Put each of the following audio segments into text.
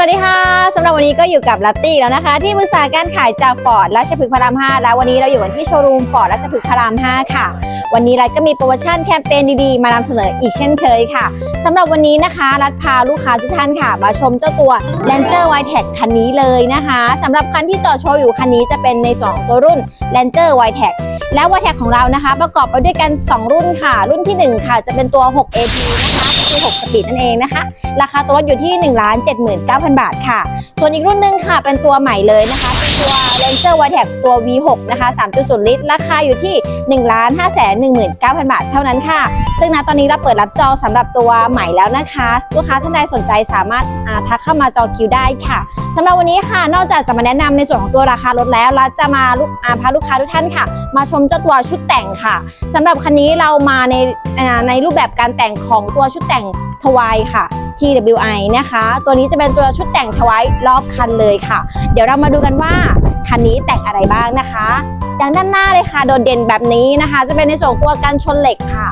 สวัสดีค่ะสำหรับวันนี้ก็อยู่กับลัตตี้แล้วนะคะ ที่ปรึกษาการขายจากฟอร์ดราชพฤกษ์พระราม 5 แล้ววันนี้เราอยู่กันที่โชว์รูมฟอร์ดราชพฤกษ์พระราม 5 ค่ะ วันนี้เรัฐก็มีโปรโมชั่นแคมเปญดีๆ มานำเสนออีกเช่นเคยค่ะสำหรับวันนี้นะคะรัฐพาลูกค้าทุกท่านค่ะ มาชมเจ้าตัว Ranger y t e c คันนี้เลยนะคะสำหรับคันที่จอดโชว์อยู่คันนี้จะเป็นในส่วนของตัวรุ่น Ranger y t e c และ y t e c ของเรานะคะ ประกอบไปด้วยกัน 2 รุ่นค่ะ รุ่นที่ 1 ค่ะ จะเป็นตัว 6 AP นะคะ คือ6สปีดนั่นเองนะคะ ราคาตัวรถอยู่ที่ 1 7 9 0 0 0 บาทค่ะ ส่วนอีกรุ่นหนึ่งค่ะ เป็นตัวใหม่เลยนะคะ เป็นตัว Ranger y t e c ตัว V6 นะคะ 3.0 ลิตร ราคาอยู่ที่ 1 5 1 9 0 0 0 บาทเท่านั้นค่ะ ซึ่งณตอนนี้เราเปิดรับจองสำหรับตัวใหม่แล้วนะคะ ลูกค้าท่านใดสนใจสามารถาทักเข้ามาจองคิวได้ค่ะ สำหรับวันนี้ค่ะ นอกจากจะมาแนะนำในส่วนของตัวราคารถแล้วเราจะมาลูกอาพาลูกค้าทุกท่านค่ะ มาชมเจ้าตัวชุดแต่งค่ะสำหรับคันนี้เรามาในในรูปแบบการแต่งของตัวชุดแต่งทวายค่ะ TWI นะคะ ตัวนี้จะเป็นตัวชุดแต่งทวายรอบคันเลยค่ะ เดี๋ยวเรามาดูกันว่าคันนี้แต่งอะไรบ้างนะคะ อย่างด้านหน้าเลยค่ะ โดดเด่นแบบนี้นะคะ จะเป็นในส่วนตัวกันชนเหล็กค่ะ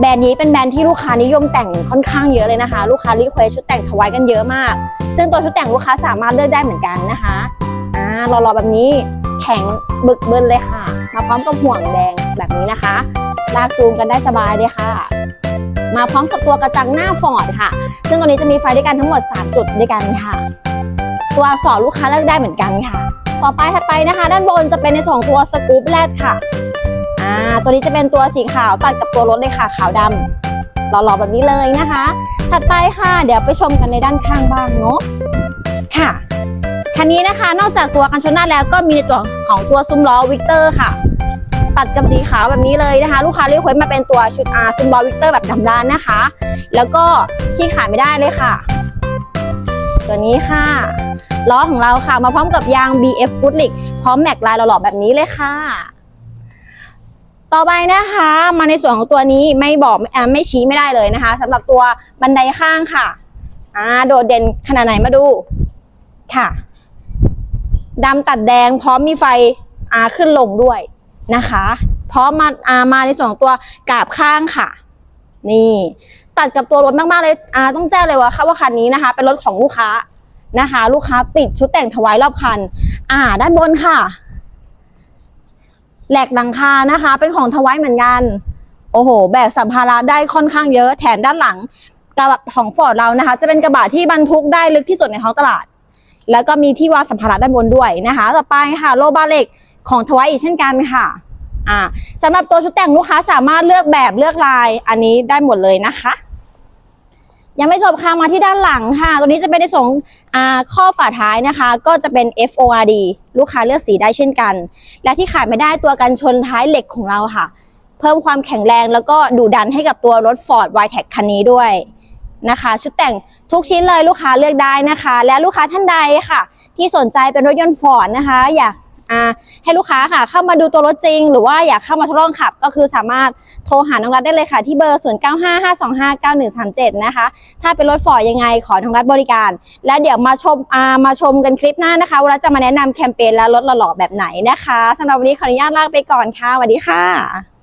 แบรนด์นี้เป็นแบรนด์ที่ลูกค้านิยมแต่งค่อนข้างเยอะเลยนะคะ ลูกค้ารีเควสชุดแต่งทวายกันเยอะมาก ซึ่งตัวชุดแต่งลูกค้าสามารถเลือกได้เหมือนกันนะคะอ่ารอๆแบบนี้แข็งบึกเบึนเลยค่ะ มาพร้อมกับห่วงแดงแบบนี้นะคะลากจูงกันได้สบายเลยค่ะ มาพร้อมกับตัวกระจังหน้าฟอร์ดค่ะ ซึ่งตัวนี้จะมีไฟด้วยกันทั้งหมด 3 จุดด้วยกันค่ะ ตัวอักษรลูกค้าเลือกได้เหมือนกันค่ะ ต่อไปถัดไปนะคะ ด้านบนจะเป็นในสองตัวสกู๊ปแรดค่ะ อ่าตัวนี้จะเป็นตัวสีขาวตัดกับตัวรถเลยค่ะขาวดำหล่อๆแบบนี้เลยนะคะ ถัดไปค่ะ เดี๋ยวไปชมกันในด้านข้างบ้างเนาะค่ะคันนี้นะคะนอกจากตัวกันชนหน้าแล้วก็มีในตัวของตัวซุ้มล้อวิกเตอร์ค่ะ ตัดกับสีขาวแบบนี้เลยนะคะ ลูกค้าเรียกเควสมาเป็นตัวชุดอาซุ้มล้อวิกเตอร์แบบดำด้านนะคะ แล้วก็ที่ขายไม่ได้เลยค่ะ ตัวนี้ค่ะล้อของเราค่ะมาพร้อมกับยาง BF Goodlick พร้อมแม็กลายหล่อๆแบบนี้เลยค่ะ ต่อไปนะคะมาในส่วนของตัวนี้ไม่บอกอ่ไม่ชี้ไม่ได้เลยนะคะสำหรับตัวบันไดข้างค่ะอ่าโดดเด่นขนาดไหนมาดูค่ะดำตัดแดงพร้อมมีไฟอ่าขึ้นลงด้วยนะคะ พร้อมมาอ่ามาในส่วนของตัวกาบข้างค่ะ นี่ตัดกับตัวรถมากๆเลยอ่าต้องแจ้งเลยว่าค่ะว่าคันนี้นะคะ เป็นรถของลูกค้านะคะ ลูกค้าติดชุดแต่งถวายรอบคัน อ่า ด้านบนค่ะ แหลกหลังคานะคะ เป็นของทวายเหมือนกัน โอ้โห แบกสัมภาระได้ค่อนข้างเยอะแถมด้านหลังกระบะของฟอร์ดเรานะคะ จะเป็นกระบะที่บรรทุกได้ลึกที่สุดในท้องตลาด แล้วก็มีที่วางสัมภาระด้านบนด้วยนะคะ ต่อไปค่ะโลบาเล็กของทวายอีกเช่นกันค่ะอ่าสำหรับตัวชุดแต่งลูกค้าสามารถเลือกแบบเลือกลายอันนี้ได้หมดเลยนะคะ ยังไม่จบค่ะมาที่ด้านหลังค่ะ ตัวนี้จะเป็นในส่วนของอ่าข้อฝาท้ายนะคะ ก็จะเป็น FORD ลูกค้าเลือกสีได้เช่นกัน และที่ขาดไม่ได้ตัวกันชนท้ายเหล็กของเราค่ะ เพิ่มความแข็งแรงแล้วก็ดุดันให้กับตัวรถ Ford w i t e c คันนี้ด้วยนะคะ ชุดแต่งทุกชิ้นเลยลูกค้าเลือกได้นะคะ และลูกค้าท่านใดค่ะ ที่สนใจเป็นรถยนต์ Ford นะคะ อยาก อ่าให้ลูกค้าค่ะ เข้ามาดูตัวรถจริง หรือว่าอยากเข้ามาทดลองขับ ก็คือสามารถโทรหาน้องรัฐได้เลยค่ะ ที่เบอร์ 0955259137 นะคะ ถ้าเป็นรถฟอร์ดยังไงขอทางรัฐบริการ และเดี๋ยวมาชมอ่ามาชมกันคลิปหน้านะคะว่าเราจะมาแนะนำแคมเปญและรถหล่อๆแบบไหนนะคะสำหรับวันนี้ขออนุญาตลาไปก่อนค่ะสวัสดีค่ะ